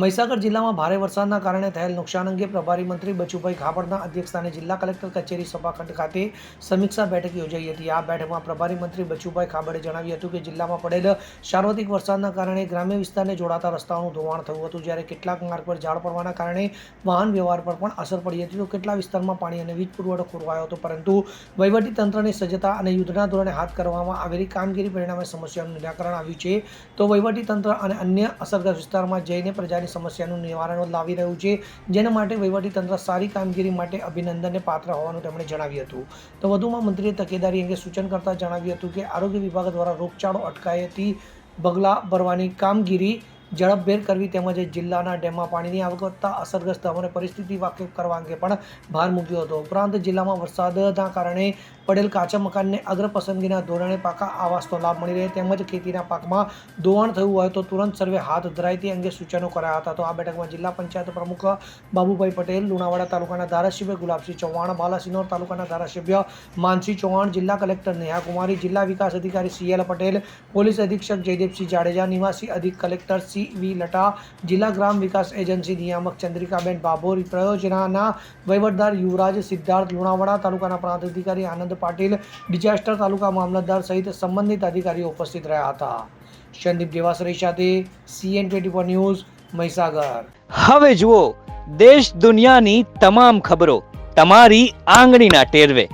મહીસાગર જિલ્લામાં ભારે વરસાદના કારણે થયેલ નુકસાન અંગે પ્રભારી મંત્રી બચુભાઈ ખાબડના અધ્યક્ષસ્થાને જિલ્લા કલેક્ટર કચેરી સભાખંડ ખાતે સમીક્ષા બેઠક યોજાઈ હતી. આ બેઠકમાં પ્રભારી મંત્રી બચુભાઈ ખાબડે જણાવ્યું હતું કે જિલ્લામાં પડેલ સાર્વત્રિક વરસાદના કારણે ગ્રામ્ય વિસ્તારને જોડાતા રસ્તાઓનું ધોવાણ થયું હતું. જ્યારે કેટલાક માર્ગ પર ઝાડ પડવાના કારણે વાહન વ્યવહાર પર પણ અસર પડી હતી. તો કેટલા વિસ્તારમાં પાણી અને વીજ પુરવઠો ખોરવાયો હતો? પરંતુ તંત્રની સજ્જતા અને યુદ્ધના ધોરણે હાથ કરવામાં આવેલી કામગીરી પરિણામે સમસ્યાનું નિરાકરણ આવ્યું છે. તો તંત્ર અને અન્ય અસરગ્રસ્ત વિસ્તારમાં જઈને પ્રજાની સમસ્યાનું નિવારણ લાવી રહ્યું છે, જેના માટે વહીવટી તંત્ર સારી કામગીરી માટે અભિનંદનને પાત્ર હોવાનું તેમણે જણાવ્યું હતું. તો વધુમાં મંત્રીએ તકેદારી અંગે સૂચન કરતા જણાવ્યું હતું કે, આરોગ્ય વિભાગ દ્વારા રોગચાળો અટકાયતી પગલાં ભરવાની કામગીરી ઝડપભેર કરવી તેમજ જિલ્લાના ડેમમાં પાણીની આવક વધતા અસરગ્રસ્ત અને પરિસ્થિતિ વાકેફ કરવા અંગે પણ ભાર મૂક્યો હતો. ઉપરાંત જિલ્લામાં વરસાદના કારણે પડેલ કાચા મકાનને અગ્ર પસંદગીના ધોરણે પાકા આવાસનો લાભ મળી રહે તેમજ ખેતીના પાકમાં ધોવાણ થયું હોય તો તુરંત સર્વે હાથ ધરાય તે અંગે સૂચનો કરાયા હતા. તો આ બેઠકમાં જિલ્લા પંચાયત પ્રમુખ બાબુભાઈ પટેલ, લુણાવાડા તાલુકાના ધારાસભ્ય ગુલાબસિંહ ચૌહાણ, બાલાસિનોર તાલુકાના ધારાસભ્ય માનસિંહ ચૌહાણ, જિલ્લા કલેક્ટર નેહા કુમારી જિલ્લા વિકાસ અધિકારી સી એલ પટેલ, પોલીસ અધિક્ષક જયદેવસિંહ જાડેજા, નિવાસી અધિક કલેક્ટર સી વી લટા જિલ્લા ગ્રામ વિકાસ એજન્સી નિયામક ચંદ્રિકાબેન બાબોર પ્રયોજનાના વહીવટદાર યુવરાજ સિદ્ધાર્થ લુણાવાડા, તાલુકાના પ્રાંત અધિકારી આનંદ પાટીલ, ડિઝાસ્ટર તાલુકા મામલતદાર સહિત સંબંધિત અધિકારીઓ ઉપસ્થિત રહ્યા હતા. સંદીપ દેવાસરી સાથે સીએન ટ્વેન્ટી ન્યૂઝ, મહીસાગર. હવે જુઓ, દેશ દુનિયાની તમામ ખબરો તમારી આંગળીના ટેરવે.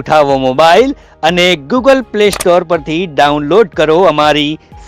ઉઠાવો મોબાઈલ અને ગૂગલ પ્લે સ્ટોર પરથી ડાઉનલોડ કરો અમારી